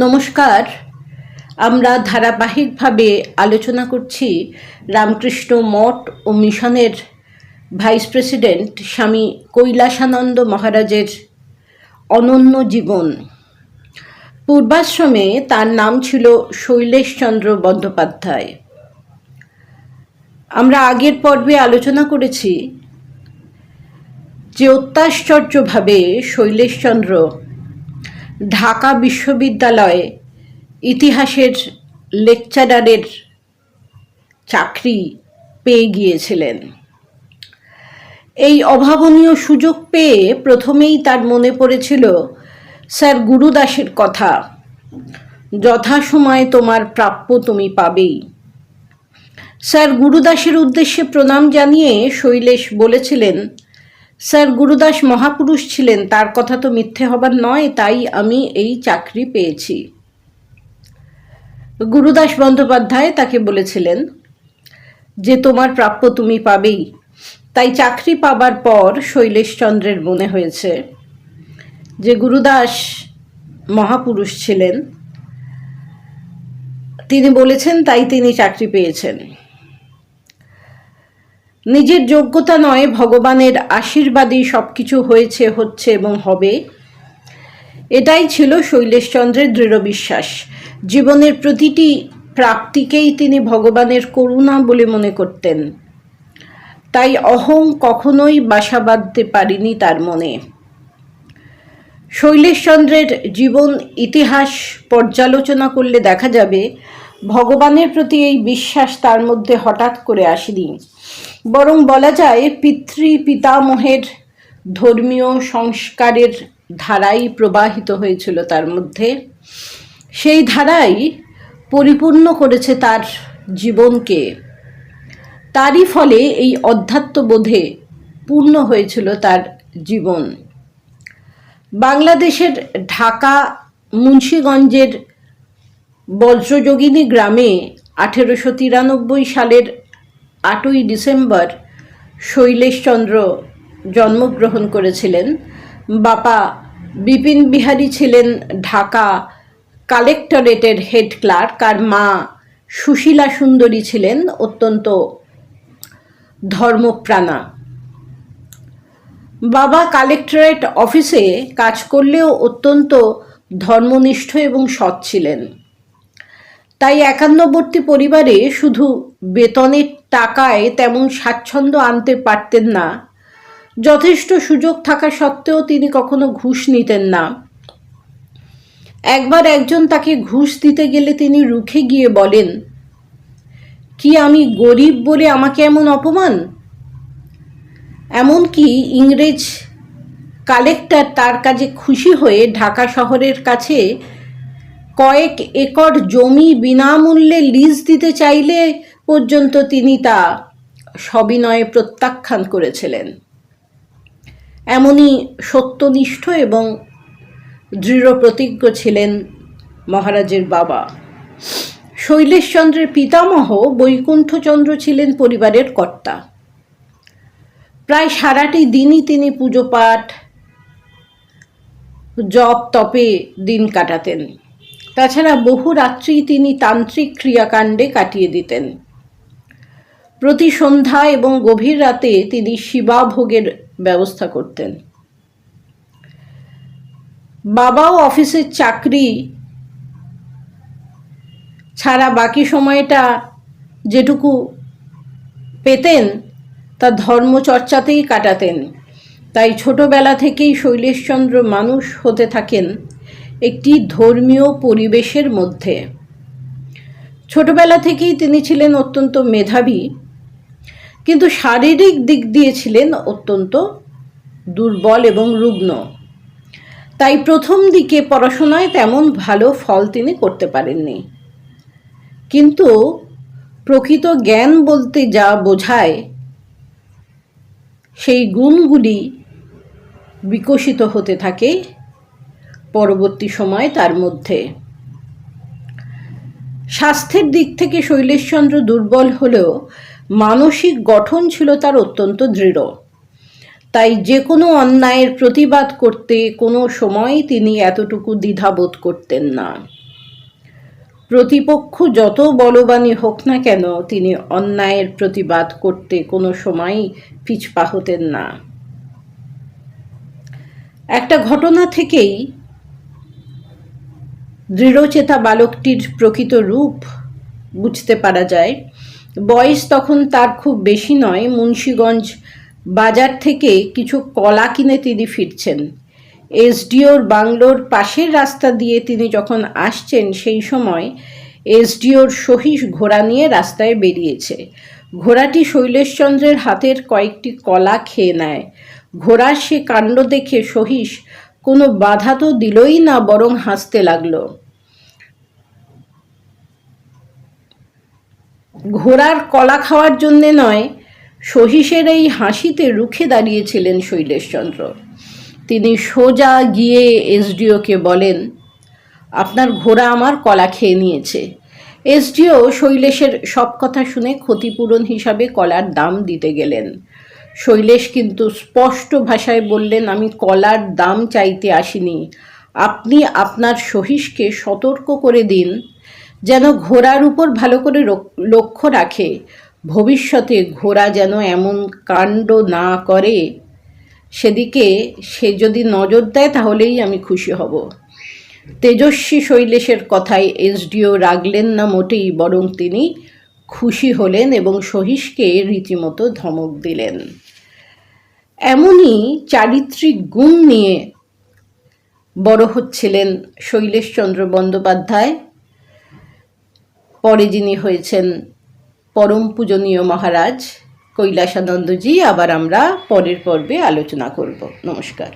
নমস্কার। আমরা ধারাবাহিকভাবে আলোচনা করছি রামকৃষ্ণ মঠ ও মিশনের ভাইস প্রেসিডেন্ট স্বামী কৈলাসানন্দ মহারাজের অনন্য জীবন। পূর্বাশ্রমে তার নাম ছিল শৈলেশচন্দ্র বন্দ্যোপাধ্যায়। আমরা আগের পর্বে আলোচনা করেছি যে অত্যাশ্চর্যভাবে শৈলেশচন্দ্র ঢাকা বিশ্ববিদ্যালয়ে ইতিহাসের লেকচারারের চাকরি পেয়ে গিয়েছিলেন। এই অভাবনীয় সুযোগ পেয়ে প্রথমেই তার মনে পড়েছিল, স্যার, গুরুদাসের কথা। যথাসময়ে তোমার প্রাপ্য তুমি পাবেই। স্যার, গুরুদাসের উদ্দেশ্যে প্রণাম জানিয়ে শৈলেশ বলেছিলেন স্যার, গুরুদাস মহাপুরুষ ছিলেন, তার কথা তো মিথ্যে হবার নয়, তাই আমি এই চাকরি পেয়েছি। গুরুদাস বন্দ্যোপাধ্যায় তাকে বলেছিলেন যে, তোমার প্রাপ্য তুমি পাবেই। তাই চাকরি পাবার পর শৈলেশচন্দ্রের মনে হয়েছে যে, গুরুদাস মহাপুরুষ ছিলেন। তিনি বলেছেন, তাই তিনি চাকরি পেয়েছেন। নিজের যোগ্যতা নয়, ভগবানের আশীর্বাদই সব কিছু হয়েছে, হচ্ছে এবং হবে। এটাই ছিল শৈলেশচন্দ্রের দৃঢ় বিশ্বাস। জীবনের প্রতিটি প্রাপ্তিকেই তিনি ভগবানের করুণা বলে মনে করতেন। তাই অহং কখনোই বাসা বাঁধতে পারিনি তার মনে। শৈলেশচন্দ্রের জীবন, ইতিহাস পর্যালোচনা করলে দেখা যাবে ভগবানের প্রতি এই বিশ্বাস তার মধ্যে হঠাৎ করে আসেনি। বরং বলা যায় পিতৃ পিতামহের ধর্মীয় সংস্কারের ধারাই প্রবাহিত হয়েছিল তার মধ্যে। সেই ধারাই পরিপূর্ণ করেছে তার জীবনকে। তারই ফলে এই অধ্যাত্মবোধে পূর্ণ হয়েছিল তার জীবন। বাংলাদেশের ঢাকা মুন্সীগঞ্জের বজ্রযোগিনী গ্রামে আঠেরোশো তিরানব্বই সালের আটই ডিসেম্বর শৈলেশচন্দ্র জন্মগ্রহণ করেছিলেন। বাপা বিপিন বিহারী ছিলেন ঢাকা কালেক্টরেটের হেড ক্লার্ক আর মা সুশীলা সুন্দরী ছিলেন অত্যন্ত ধর্মপ্রাণা। বাবা কালেক্টরেট অফিসে কাজ করলেও অত্যন্ত ধর্মনিষ্ঠ এবং সৎ ছিলেন। তাই একান্নবর্তী পরিবারে শুধু বেতনের টাকায় তেমন স্বাচ্ছন্দ্য আনতে পারতেন না। যথেষ্ট সুযোগ থাকা সত্ত্বেও তিনি কখনো ঘুষ নিতেন না। একবার একজন তাকে ঘুষ দিতে গেলে তিনি রুখে গিয়ে বলেন, কি আমি গরিব বলে আমাকে এমন অপমান? এমনকি ইংরেজ কালেক্টর তার কাজে খুশি হয়ে ঢাকা শহরের কাছে কয়েক একর জমি বিনামূল্যে লিজ দিতে চাইলে পর্যন্ত তিনি তা সবিনয়ে প্রত্যাখ্যান করেছিলেন। এমনই সত্যনিষ্ঠ এবং দৃঢ় প্রতিজ্ঞ ছিলেন মহারাজের বাবা। শৈলেশচন্দ্রের পিতামহ বৈকুণ্ঠচন্দ্র ছিলেন পরিবারের কর্তা। প্রায় সারাটি দিনই তিনি পুজো পাঠ জপ তপে দিন কাটাতেন। তাছাড়া বহু রাত্রি তিনি তান্ত্রিক ক্রিয়াকাণ্ডে কাটিয়ে দিতেন। প্রতি সন্ধ্যা এবং গভীর রাতে তিনি শিবাভোগের ব্যবস্থা করতেন। বাবাও অফিসের চাকরি ছাড়া বাকি সময়টা যেটুকু পেতেন, তা ধর্মচর্চাতেই কাটাতেন। তাই ছোটবেলা থেকেই শৈলেশচন্দ্র মানুষ হতে থাকেন একটি ধর্মীয় পরিবেশের মধ্যে। ছোটবেলা থেকেই তিনি ছিলেন অত্যন্ত মেধাবী, কিন্তু শারীরিক দিক দিয়ে ছিলেন অত্যন্ত দুর্বল এবং রুগ্ন। তাই প্রথম দিকে পড়াশোনায় তেমন ভালো ফল তিনি করতে পারেননি। কিন্তু প্রকৃত জ্ঞান বলতে যা বোঝায়, সেই গুণগুলি বিকশিত হতে থাকে পরবর্তী সময় তার মধ্যে। স্বাস্থ্যের দিক থেকে শৈলেশচন্দ্র দুর্বল হলেও মানসিক গঠন ছিল তার অত্যন্ত দৃঢ়। তাই যে কোনো অন্যায়ের প্রতিবাদ করতে কোনো সময় তিনি এতটুকু দ্বিধাবোধ করতেন না। প্রতিপক্ষ যত বলবানী হোক না কেন, তিনি অন্যায়ের প্রতিবাদ করতে কোনো সময়ই পিছপা হতেন না। একটা ঘটনা থেকেই দৃঢ়চেতা বালকটির প্রকৃত রূপ বুঝতে পারা যায়। বয়স তখন তার খুব বেশি নয়। মুন্সীগঞ্জ বাজার থেকে কিছু কলা কিনে তিনি ফিরছেন। এসডিওর বাংলোর পাশের রাস্তা দিয়ে তিনি যখন আসছেন, সেই সময় এসডিওর সহিস ঘোড়া নিয়ে রাস্তায় বেরিয়েছে। ঘোড়াটি শৈলেশচন্দ্রের হাতের কয়েকটি কলা খেয়ে নেয়। ঘোড়ার সে কাণ্ড দেখে সহিস কোনো বাধা তো দিলই না, বরং হাসতে লাগল। ঘোড়ার কলা খাওয়ার জন্যে নয় সহিসের এই হাসিতে রুখে দাঁড়িয়েছিলেন শৈলেশচন্দ্র। তিনি সোজা গিয়ে এসডিওকে বলেন, আপনার ঘোড়া আমার কলা খেয়ে নিয়েছে। এসডিও শৈলেশের সব কথা শুনে ক্ষতিপূরণ হিসাবে কলার দাম দিতে গেলেন। শৈলেশ কিন্তু স্পষ্ট ভাষায় বললেন, আমি কলার দাম চাইতে আসিনি। আপনি আপনার সহিসকে সতর্ক করে দিন। যেন ঘোড়ার উপর ভালো করে লক্ষ্য রাখে। ভবিষ্যতে ঘোড়া যেন এমন কাণ্ড না করে। সেদিকে সে যদি নজর দেয় তাহলেই আমি খুশি হব। তেজস্বী শৈলেশের কথায় এসডিও রাগলেন না মোটেই, বরং তিনি খুশি হলেন এবং সহিসকে রীতিমতো ধমক দিলেন। এমনই চারিত্রিক গুণ নিয়ে বড় হচ্ছিলেন শৈলেশচন্দ্র বন্দ্যোপাধ্যায়। পরে যিনি হয়েছেন পরম পূজনীয় মহারাজ কৈলাসানন্দজি আবার আমরা পরের পর্বে আলোচনা করব। নমস্কার।